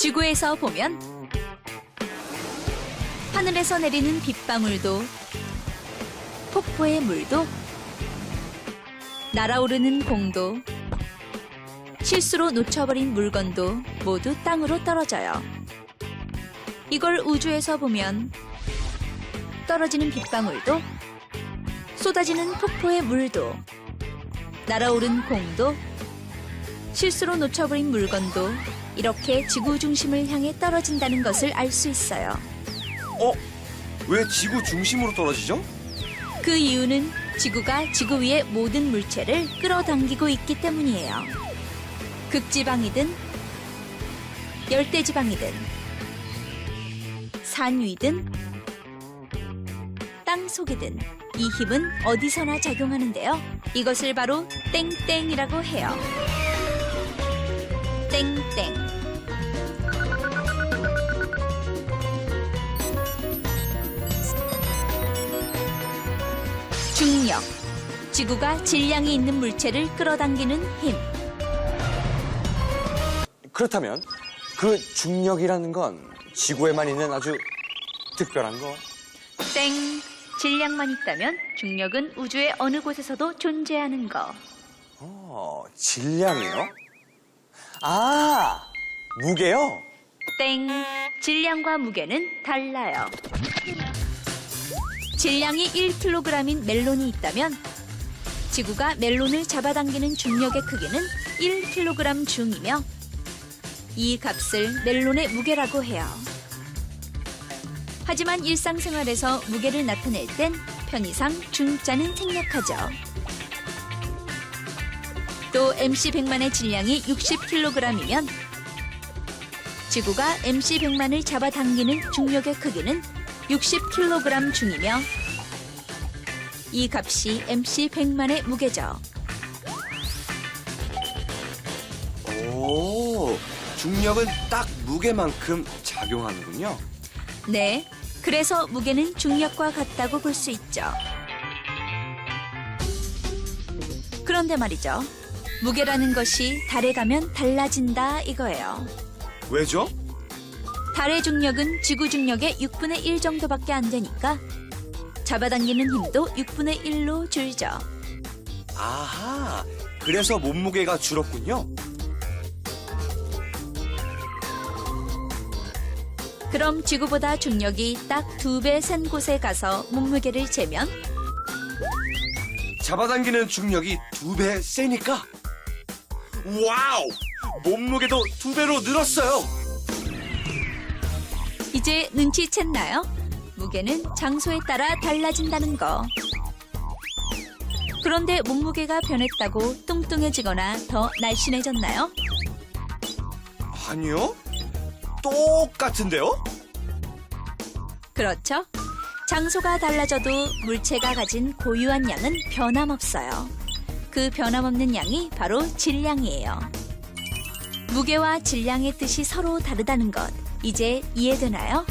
지구에서 보면 하늘에서 내리는 빗방울도 폭포의 물도 날아오르는 공도 실수로 놓쳐버린 물건도 모두 땅으로 떨어져요. 이걸 우주에서 보면 떨어지는 빗방울도 쏟아지는 폭포의 물도 날아오른 공도 실수로 놓쳐버린 물건도 이렇게 지구 중심을 향해 떨어진다는 것을 알 수 있어요. 어? 왜 지구 중심으로 떨어지죠? 그 이유는 지구가 지구 위의 모든 물체를 끌어당기고 있기 때문이에요. 극지방이든 열대지방이든 산 위든 땅 속이든 이 힘은 어디서나 작용하는데요. 이것을 바로 땡땡이라고 해요. 땡땡. 중력. 지구가 질량이 있는 물체를 끌어당기는 힘. 그렇다면 그 중력이라는 건 지구에만 있는 아주 특별한 거. 땡. 질량만 있다면 중력은 우주의 어느 곳에서도 존재하는 거. 어, 질량이요? 아, 무게요? 땡. 질량과 무게는 달라요. 질량이 1kg인 멜론이 있다면 지구가 멜론을 잡아당기는 중력의 크기는 1kg 중이며 이 값을 멜론의 무게라고 해요. 하지만 일상생활에서 무게를 나타낼 땐 편의상 중자는 생략하죠. 또 MC 100만의 질량이 60kg이면 지구가 MC 100만을 잡아당기는 중력의 크기는 60kg 중이며 이 값이 MC 100만의 무게죠. 오, 중력은 딱 무게만큼 작용하는군요. 네, 그래서 무게는 중력과 같다고 볼 수 있죠. 그런데 말이죠. 무게라는 것이 달에 가면 달라진다 이거예요. 왜죠? 달의 중력은 지구 중력의 6분의 1 정도밖에 안 되니까 잡아당기는 힘도 6분의 1로 줄죠. 아하, 그래서 몸무게가 줄었군요. 그럼 지구보다 중력이 딱 두 배 센 곳에 가서 몸무게를 재면 잡아당기는 중력이 두 배 세니까 와우! 몸무게도 두 배로 늘었어요. 이제 눈치챘나요? 무게는 장소에 따라 달라진다는 거. 그런데 몸무게가 변했다고 뚱뚱해지거나 더 날씬해졌나요? 아니요. 똑같은데요? 그렇죠. 장소가 달라져도 물체가 가진 고유한 양은 변함없어요. 그 변함없는 양이 바로 질량이에요. 무게와 질량의 뜻이 서로 다르다는 것, 이제 이해되나요?